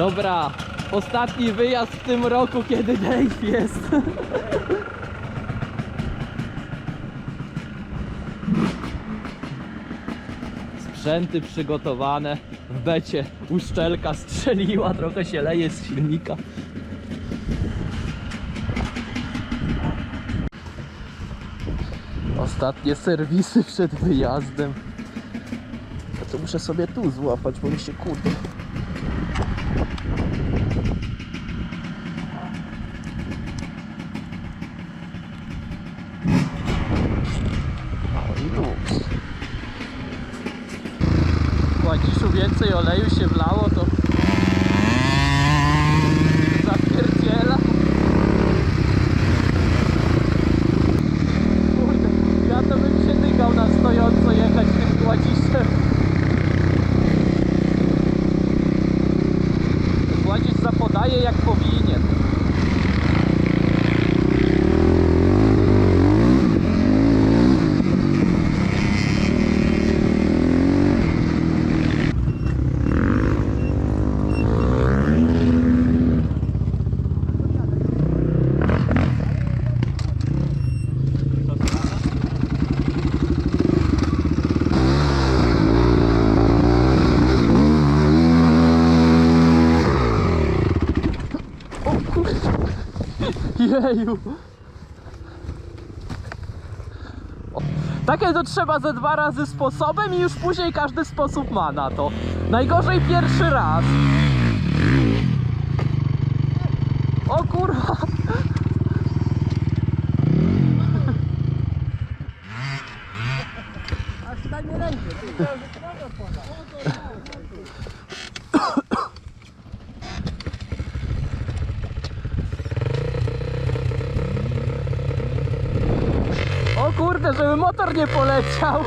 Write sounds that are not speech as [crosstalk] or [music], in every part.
Dobra, ostatni wyjazd w tym roku, kiedy Dave jest. Sprzęty przygotowane. W becie uszczelka strzeliła, trochę się leje z silnika. Ostatnie serwisy przed wyjazdem. Ja to muszę sobie tu złapać, bo mi się kurde. Kładziszu więcej oleju się wlało, to zapierdziela. Kurde, ja to bym się dygał na stojąco jechać tym Kładziszem. Kładzisz zapodaje jak powinien. O kurwa. Jeju. O, Takie to trzeba ze dwa razy sposobem i już później każdy sposób ma na to. Najgorzej pierwszy raz. O kurwa. O kurde, żeby motor nie poleciał.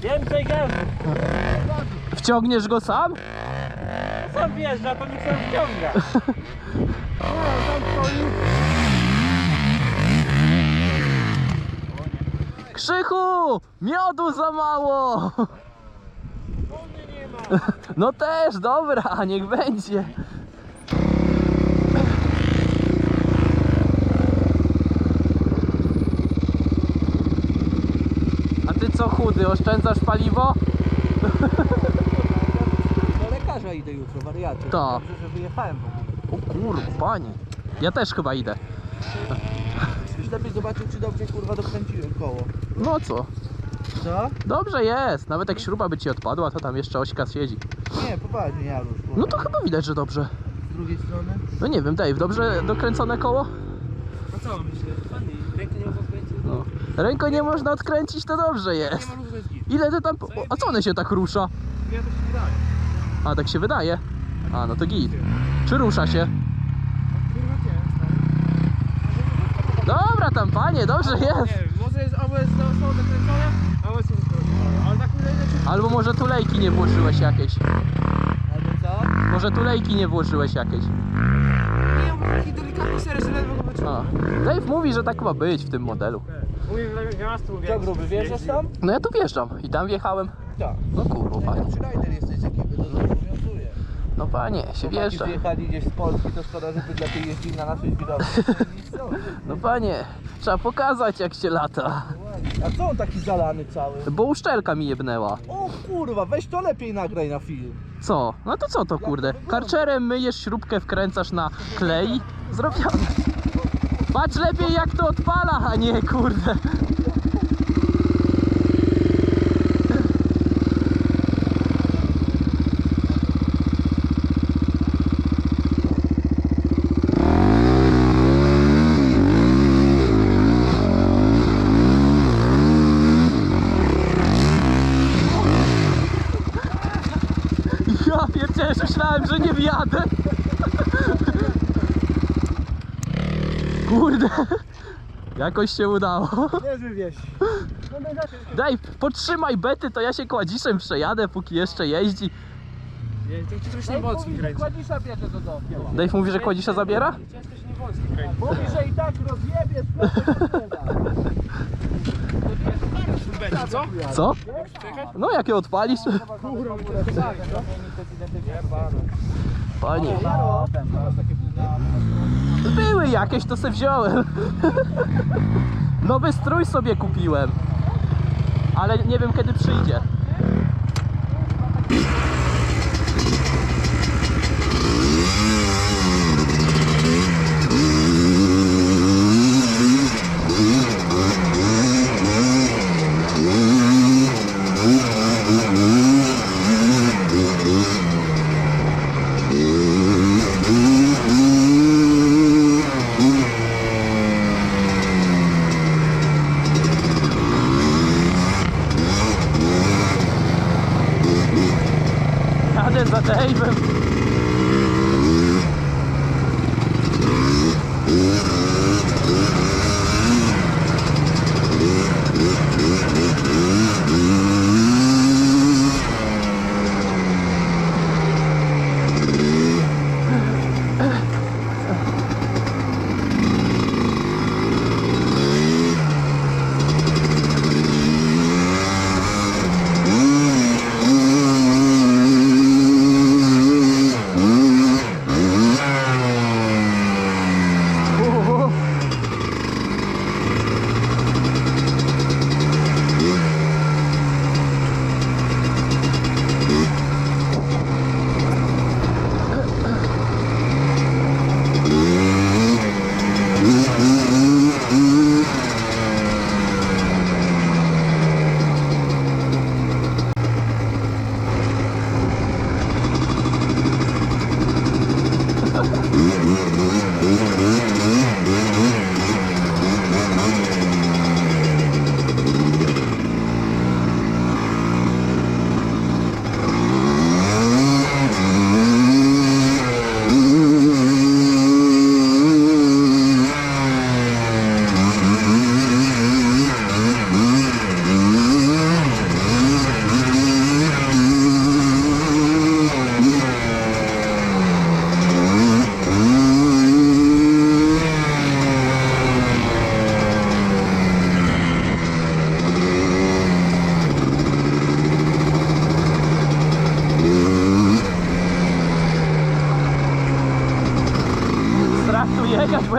Więcej gazu. Wciągniesz go sam? Sam wjeżdża, to nikt sam wciąga. Krzychu! Miodu za mało! No też, dobra, niech będzie. Co chudy, oszczędzasz paliwo? Do lekarza idę jutro, wariacie. To. Dobrze, że wyjechałem w ogóle. O kurwa, panie. Ja też chyba idę. Już lepiej zobaczył, czy dobrze kurwa dokręciłem koło. No co? Co? Dobrze jest. Nawet jak śruba by ci odpadła, to tam jeszcze ośka siedzi. Nie, poważnie, Janusz. kurwa. No to chyba widać, że dobrze. Z drugiej strony? No nie wiem, Dave, dobrze dokręcone koło? No co, myślę, fajnie. Rękę nie No. Ręką nie można odkręcić, to dobrze jest. Ile ty tam... o, A co one się tak rusza? Ja to się wydaje. A, tak się wydaje. A, no to git. Czy rusza się? Nie, Dobra tam, panie, dobrze jest. Może jest, albo jest są dokręcone, albo. Ale tak. Albo może tulejki nie włożyłeś jakieś. Albo co? Może tulejki nie włożyłeś jakieś. Nie, bo taki delikatny serec, ledwo go. Dave mówi, że tak ma być w tym modelu. Co gruby, wjeżdżasz tam? No ja tu wjeżdżam i tam wjechałem. Tak. No kurwa, panie. Rider jesteś ekipy, to zobowiązuje. No panie, się Chłopaki wjeżdża. przyjechali gdzieś z Polski, to szkoda, że by lepiej jeździli na naszej widowni. [laughs] No panie, trzeba pokazać jak się lata. A co on taki zalany cały? Bo uszczelka mi jebnęła. O kurwa, weź to lepiej nagraj na film. Co? No to co to kurde? Karczerem myjesz śrubkę, wkręcasz na klej. Zrobione. Patrz lepiej jak to odpala, a nie kurde. Ja pierdzielę, myślałem, że nie wjadę. Kurde. Jakoś się udało. Nie wywieź. Daj, potrzymaj bety, to ja się kładziszem przejadę, póki jeszcze jeździ. To ci coś nie kręci. Kładisza bierze do domu. Dave mówi, że kładzisza zabiera? Ciężko się nie Wolski kręci. Mówi, że i tak rozjebiesz, Będzie, co? Co? No jak je odpalisz? Panie. Były jakieś, to se wziąłem. [laughs] Nowy strój sobie kupiłem. Ale nie wiem kiedy przyjdzie.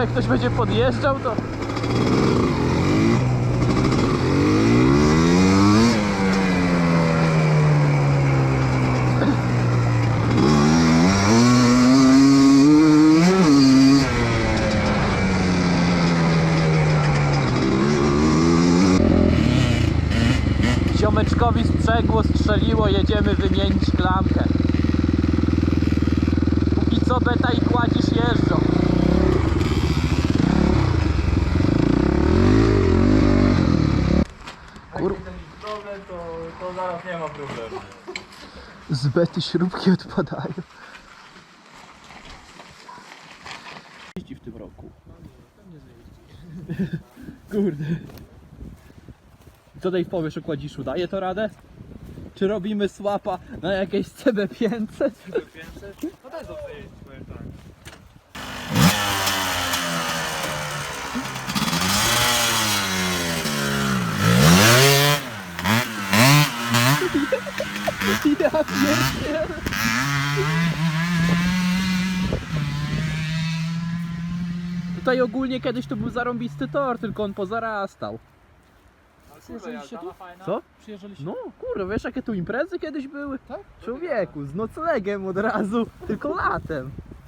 Jak ktoś będzie podjeżdżał, to... Ziomeczkowi sprzęgło strzeliło, jedziemy wymienić klamkę. Póki co beta i kładzisz jeżdżą. To, to zaraz nie ma problemu. Z bety śrubki odpadają. Jeździ w tym roku. Kurde. Co Dave powiesz o kładziszu? Daje to radę? Czy robimy słapa na jakieś CB500? No też dobrze jeździć, powiem tak. Ja pierdzielę. Tutaj ogólnie kiedyś to był zarąbisty tor, tylko on pozarastał. Przyjeżdżaliście tu? Co? Przyjeżdżaliście? No kurde, wiesz jakie tu imprezy kiedyś były? Tak? Człowieku, z noclegiem od razu, tylko latem.